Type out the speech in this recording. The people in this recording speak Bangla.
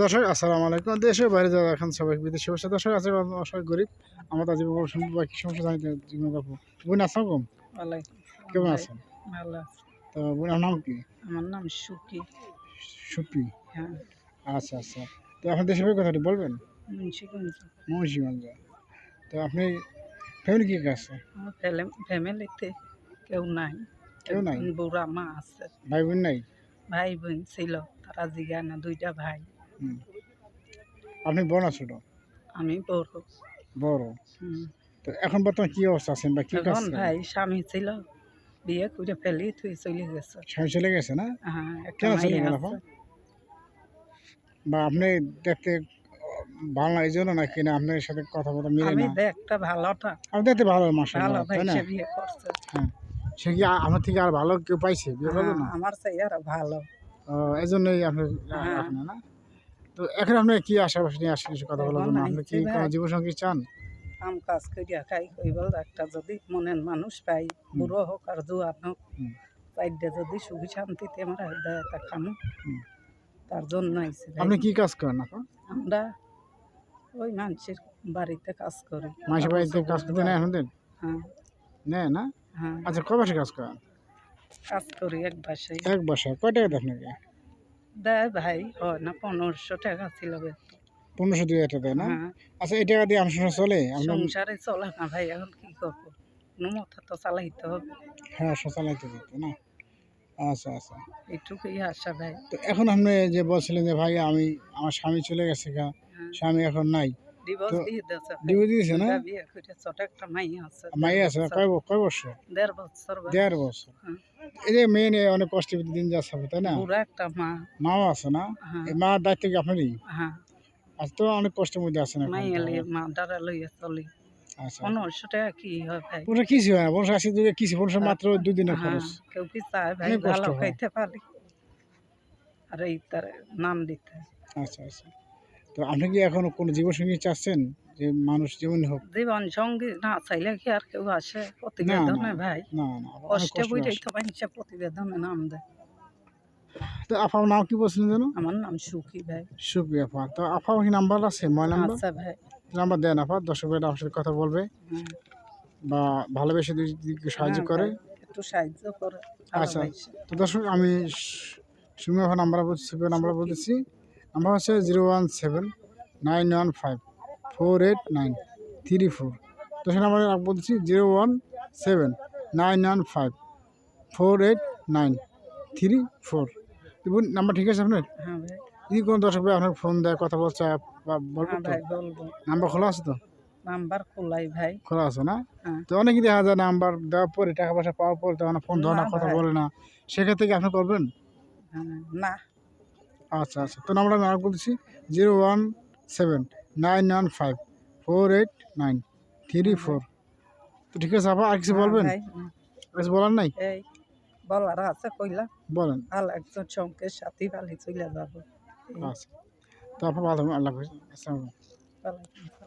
দর্শক আসসালামু আলাইকুম। দেশে বাইরে যাওয়া এখন সবাই বিদেশি শুভেচ্ছা দর্শক আছে অসহায় গরিব আমাদের জীবন শুনব বা কি সমস্যা জানি জীবন গল্প বোন আসসালাম ওয়ালাইকুম কেমন আছেন? ভালো। তো বোনের নাম কি? আমার নাম সুকি সুপি হ্যাঁ। আচ্ছা আচ্ছা। তো আপনার দেশের বাড়ির কথাটি বলবেন? মুন্সিগঞ্জ। মুন্সিগঞ্জ। তো আপনি ফ্যামিলি কি আছে? আমার ফ্যামিলিতে কেউ নাই। কেউ নাই? বুড়া মা আছে। ভাই বোন নাই? ভাই বোন ছিল তারা জিগা না দুইটা ভাই। আপনি বড় না ছোট? আমি বড়। বড়? তো এখন বর্তমানে কি অবস্থা আছেন বা কি কাজ ভাই স্বামী ছিল বিয়ে করে ফেলি তুই চলে গেছে। স্বামী চলে গেছে না? হ্যাঁ কেন চলে গেল বা আপনি দেখতে ভালো না এই জন্য নাকি না আপনার সাথে কথা বলা মিলে আমি না? দেখতে ভালোটা। আপনি দেখতে ভালো মাসা ভালো ভাই বিয়ে করছে। হ্যাঁ। সে কি আমার থেকে আর ভালো কেউ পাইছে? বিয়ে করবে না? হ্যাঁ, আমার চেয়ে আর ভালো। ও, এই জন্যই আপনি হ্যাঁ। না? তো এখন আপনি কি আশেপাশে নিয়ে আসছেন কিছু কথা বলার জন্য? আপনি কি। জীবনসঙ্গী চান? কাম কাজ করিয়া খাই কইবল একটা যদি মনের মানুষ পাই বুড়ো হোক আর জোয়ান হোক। চাইডে যদি সুখী শান্তিতে আমরা দেয় তা খামো। তার জন্য। আপনি কি কাজ করেন এখন? আমরা ওই মানুষের বাড়িতে কাজ করি। মাসে বাড়িতে কাজ করতে নেয় আপনাদের হ্যাঁ। নেয় না? হ্যাঁ। আচ্ছা মাসে কাজ করেন? কাজ করি এক বাসায়। এক বছর কয় টাকা দেয় আপনাকে দেয় ভাই হয় না পনেরোশো টাকা ছিল। পনেরোশো দুই হাজার টাকা দেয় না? হ্যাঁ। আচ্ছা এই টাকা দিয়ে আমার সংসার চলে সংসারে চলে না ভাই এখন কি করব? কোনো মতো তো চালাইতে হবে। হ্যাঁ শৌচালয়তে দিতে না? আচ্ছা আচ্ছা। এইটুকুই আশা ভাই। তো এখন আপনি যে বলছিলেন যে ভাই আমি আমার স্বামী চলে গেছে গা হ্যাঁ। স্বামী এখন নাই। ডিভোর্স দিয়েছে না? বিয়ে করে ছোট একটা মাই আছে মাই দেড় আছে বছর- কয় বছর? দেড় বছর। দেড় বছর। হ্যাঁ। এই যে মেয়ে নিয়ে অনেক কষ্ট দিন যাচ্ছে তাই না? একটা মা। মাও আছে না? হ্যাঁ। এই মার দায়িত্ব কি আপনারই? হ্যাঁ। আজ তো অনেক কষ্টের মধ্যে আছেন এখন মাই মা ডারা লইয়া চলি। আচ্ছা। পনেরোশো টাকা কি হয় ভাই পনেরো কিছু হয় না পনেরোশো আশি দুটো কিছু পনেরোশো মাত্র দুই হ্যাঁ খরচ। কেউ কি চায় ভাই? ভালো খাইতে পারি। আর এই তার নাম দিতে। আচ্ছা আচ্ছা। তো আপনি কি এখন কোনো জীবনসঙ্গী চাচ্ছেন? যে মানুষ জীবন হোক। জীবন সঙ্গী না চাইলে কি আর কেউ আসে? প্রতিবেদনে ভাই। না না কষ্টে বুঝেই তো মানুষে প্রতিবেদনে নাম দেয়। তো আপার নাম কি বলছিলেন যেন? আমার নাম সুখী ভাই। সুপ্রিয়া আপা তো আপা কি নাম্বার আছে? ময় নাম্বার? আচ্ছা ভাই। নাম্বার দেন আপা দর্শক ভাইরা আমার সাথে কথা বলবে। বা ভালোবেসে সাহায্য হ্যাঁ করে। একটু সাহায্য করে। আচ্ছা। তো দর্শক আমি সুমি আপা নাম্বার বলছি সুপ্রিয়া নাম্বার বলতেছি। নাম্বার হচ্ছে zero one seven nine one five four eight nine three four. দর্শক নাম্বার বলছি zero one seven nine one five four eight nine three four. দেখুন নাম্বার ঠিক আছে আপনার? হ্যাঁ যদি কোনো দর্শক ভাই আপনার ফোন দেয় কথা বলছে হ্যাঁ তো। নাম্বার খোলা আছে তো? নাম্বার খোলাই ভাই। খোলা আছে না? হ্যাঁ। তো অনেকে দেখা যায় নাম্বার দেওয়ার পরে টাকা পয়সা পাওয়ার পরে তখন ফোন ধরে না কথা বলে না। সেক্ষেত্রে কি আপনি করবেন? হ্যাঁ, না। আচ্ছা আচ্ছা। তো নাম্বারটা আমি আর বলছি zero one seven nine nine five four eight nine three four. তো ঠিক আছে আপা আর কিছু হ্যাঁ বলবেন? হুম। কিছু বলার নাই? বলার আছে কইলা। বলেন। আল একজন চমকে সাথে ভালো চলে যাব। আচ্ছা। তো আপা ভালো আল্লাহ আসসালাম আসসালামু আলাইকুম। বলাই।